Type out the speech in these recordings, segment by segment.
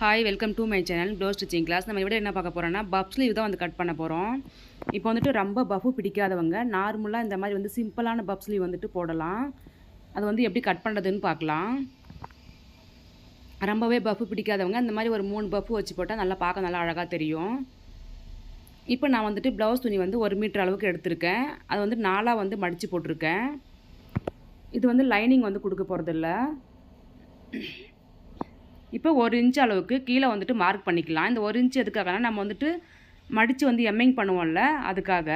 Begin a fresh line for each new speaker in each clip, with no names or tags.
Hi welcome to my channel blouse stitching class நம்ம இவ்வளோ என்ன பார்க்க போகிறோம்னா பப் ஸ்லீவ் தான் வந்து கட் பண்ண போகிறோம் இப்போ வந்துட்டு ரொம்ப பஃபு பிடிக்காதவங்க நார்மலாக இந்த மாதிரி வந்து சிம்பிளான பப் ஸ்லீவ் வந்துட்டு போடலாம். அது வந்து எப்படி கட் பண்ணுறதுன்னு பார்க்கலாம். ரொம்பவே பஃபு பிடிக்காதவங்க இந்த மாதிரி ஒரு மூணு பஃபு வச்சு போட்டால் நல்லா பார்க்க நல்லா அழகாக தெரியும். இப்போ நான் வந்துட்டு ப்ளவுஸ் துணி வந்து ஒரு மீட்டர் அளவுக்கு எடுத்திருக்கேன். அது வந்து நாலாக வந்து மடித்து போட்டிருக்கேன். இது வந்து லைனிங் வந்து கொடுக்க போகிறதில்ல இப்போ ஒரு இன்ச் அளவுக்கு கீழே வந்துட்டு மார்க் பண்ணிக்கலாம். இந்த ஒரு இன்ச் எதுக்காகனா நம்ம வந்துட்டு மடித்து வந்து எம்மிங் பண்ணுவோம்ல அதுக்காக.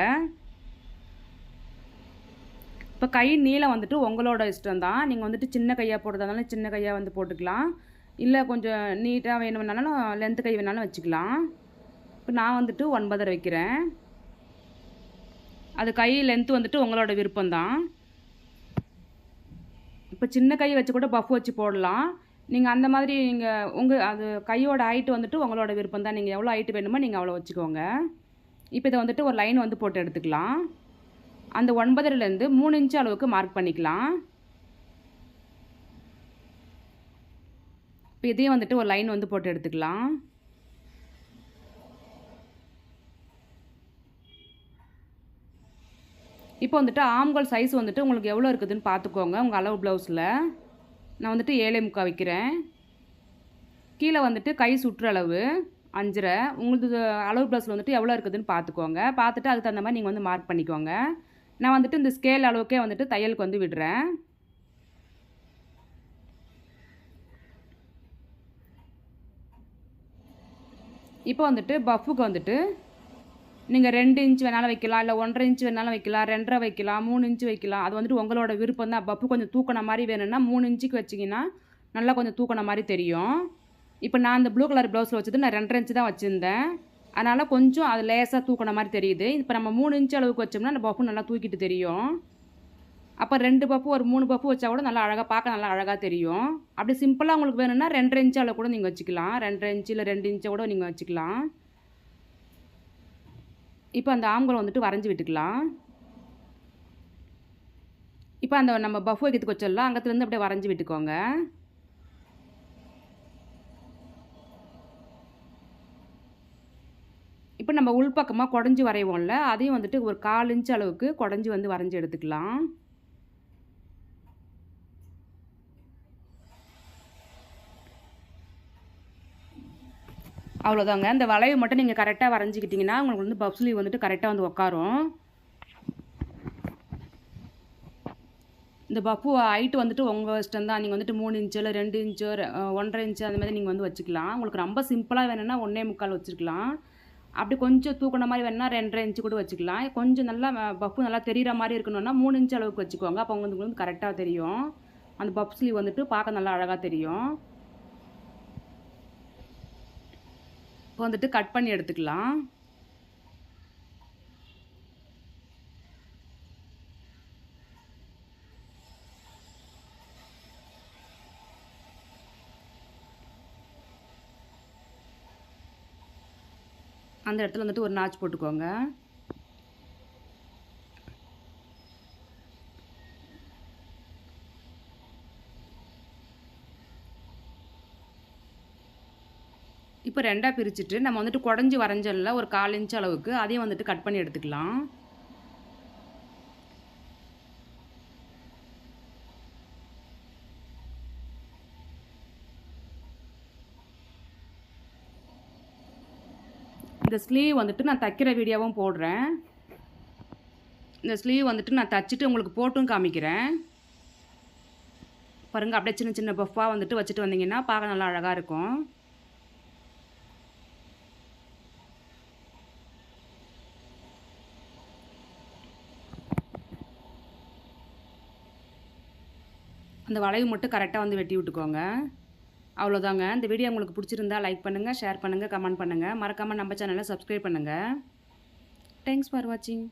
இப்போ கை நீளம் வந்துட்டு உங்களோட இஷ்டம் தான் நீங்கள் வந்துட்டு சின்ன கையாக போடுறதாலும் சின்ன கையாக வந்து போட்டுக்கலாம். இல்லை கொஞ்சம் நீட்டாக வேணும்னாலும் லென்த்து கை வேணாலும் வச்சுக்கலாம். இப்போ நான் வந்துட்டு ஒன்பதரை வைக்கிறேன். அது கை லென்த்து வந்துட்டு உங்களோட விருப்பம்தான். இப்போ சின்ன கை வச்சு கூட பஃப் வச்சு போடலாம். நீங்கள் அந்த மாதிரி நீங்கள் உங்கள் அது கையோட ஹைட்டு வந்துட்டு உங்களோட விருப்பம் தான். நீங்கள் எவ்வளோ ஹைட்டு வேணுமோ நீங்கள் அவ்வளோ வச்சுக்கோங்க. இப்போ இதை வந்துட்டு ஒரு லைன் வந்து போட்டு எடுத்துக்கலாம். அந்த ஒன்பதுலேருந்து மூணு இன்ச்சு அளவுக்கு மார்க் பண்ணிக்கலாம். இப்போ இதையும் வந்துட்டு ஒரு லைன் வந்து போட்டு எடுத்துக்கலாம். இப்போ வந்துட்டு ஆம்கள் சைஸ் வந்துட்டு உங்களுக்கு எவ்வளோ இருக்குதுன்னு பார்த்துக்கோங்க. உங்கள் அளவு ப்ளவுஸில் நான் வந்துட்டு ஏழை முக்கால் வைக்கிறேன். கீழே வந்துட்டு கை சுற்று அளவு அஞ்சரை. உங்களுக்கு அளவு ப்ளஸ் வந்துட்டு எவ்வளோ இருக்குதுன்னு பார்த்துக்கோங்க. பார்த்துட்டு அதுக்கு தகுந்த மாதிரி நீங்கள் வந்து மார்க் பண்ணிக்கோங்க. நான் வந்துட்டு இந்த ஸ்கேல் அளவுக்கே வந்துட்டு தையலுக்கு வந்து விடுறேன். இப்போ வந்துட்டு பஃப்புக்கு வந்துட்டு நீங்கள் ரெண்டு இன்ச் வேணாலும் வைக்கலாம் இல்லை ஒன்றரை இன்ச் வேணாலும் வைக்கலாம் ரெண்டரை வைக்கலாம் மூணு இன்ச்சு வைக்கலாம். அது வந்துட்டு உங்களோட விருப்பம் தான். பப்பு கொஞ்சம் தூக்கின மாதிரி வேணும்னா மூணு இன்ச்சுக்கு வச்சிங்கன்னா நல்லா கொஞ்சம் தூக்கின மாதிரி தெரியும். இப்போ நான் அந்த ப்ளூ கலர் ப்ளவுஸில் வச்சது நான் ரெண்டரை இன்ச்சு தான் வச்சுருந்தேன். அதனால் கொஞ்சம் அது லேசாக தூக்கின மாதிரி தெரியுது. இப்போ நம்ம மூணு இன்ச்சு அளவுக்கு வச்சோம்னா அந்த பப்பு நல்லா தூக்கிட்டு தெரியும். அப்போ ரெண்டு பப்பு ஒரு மூணு பப்பு வச்சா கூட நல்லா அழகாக பார்க்க நல்லா அழகாக தெரியும். அப்படி சிம்பிளாக உங்களுக்கு வேணும்னா ரெண்டரை இன்ச்சு அளவு கூட நீங்கள் வச்சுக்கலாம். ரெண்டரை இன்ச்சு இல்லை ரெண்டு இன்ச்சை கூட நீங்கள் வச்சுக்கலாம். இப்போ அந்த ஆம்கள் வந்துட்டு வரைஞ்சி விட்டுக்கலாம். இப்போ அந்த நம்ம பஃப் வைக்கிறதுக்கு வச்சிடலாம் அங்கத்துலேருந்து அப்படியே வரைஞ்சி விட்டுக்கோங்க. இப்போ நம்ம உள்பக்கமாக குடஞ்சி வரைவோம்ல அதையும் வந்துட்டு ஒரு கால் இன்ச் அளவுக்கு குடஞ்சி வந்து வரைஞ்சி எடுத்துக்கலாம். அவ்வளோதாங்க இந்த வளைவு மட்டும் நீங்கள் கரெக்டாக வரைஞ்சிக்கிட்டிங்கன்னா உங்களுக்கு வந்து பப்ஸ்லி வந்துட்டு கரெக்டாக வந்து உட்காரும் இந்த பப்பு ஹைட்டு வந்துட்டு உங்கள் இஷ்டம் தான். நீங்கள் வந்துட்டு மூணு இன்ச்சு இல்லை ரெண்டு இன்ச்சு ஒன்றரை இன்ச்சு அந்த மாதிரி நீங்கள் வந்து வச்சுக்கலாம். உங்களுக்கு ரொம்ப சிம்பிளாக வேணும்னா ஒன்றே முக்கால் வச்சுருக்கலாம் அப்படி கொஞ்சம் தூக்கின மாதிரி வேணுன்னா ரெண்டரை இன்ச்சு கூட வச்சுக்கலாம். கொஞ்சம் நல்லா பப்பு நல்லா தெரிகிற மாதிரி இருக்கணும்னா மூணு இன்ச்சு அளவுக்கு வச்சுக்கோங்க. அப்போ உங்களுக்கு வந்து கரெக்டாக தெரியும். அந்த பப் ஸ்லீவ் வந்துட்டு பார்க்க நல்லா அழகாக தெரியும். இப்போ வந்துட்டு கட் பண்ணி எடுத்துக்கலாம். அந்த இடத்துல வந்துட்டு ஒரு நாச் போட்டுக்கோங்க. இப்போ ரெண்டாக பிரிச்சுட்டு நம்ம வந்துட்டு குடஞ்சி வரைஞ்சல ஒரு கால் இன்ச் அளவுக்கு அதையும் வந்துட்டு கட் பண்ணி எடுத்துக்கலாம். இந்த ஸ்லீவ் வந்துட்டு நான் தைக்கிற வீடியோவும் போடுறேன். இந்த ஸ்லீவ் வந்துட்டு நான் தைச்சிட்டு உங்களுக்கு போட்டும் காமிக்கிறேன். பாருங்கள் அப்படியே சின்ன சின்ன பஃப்பாக வந்துட்டு வச்சுட்டு வந்தீங்கன்னா பார்க்க நல்லா அழகாக இருக்கும். அந்த வளைவு மட்டும் கரெக்டாக வந்து வெட்டி விட்டுக்கோங்க. அவ்வளோதாங்க இந்த வீடியோ உங்களுக்கு பிடிச்சிருந்தா லைக் பண்ணுங்கள் ஷேர் பண்ணுங்கள் கமெண்ட் பண்ணுங்கள் மறக்காமல் நம்ம சேனலை சப்ஸ்கிரைப் பண்ணுங்கள் தேங்க்ஸ் ஃபார் வாட்சிங்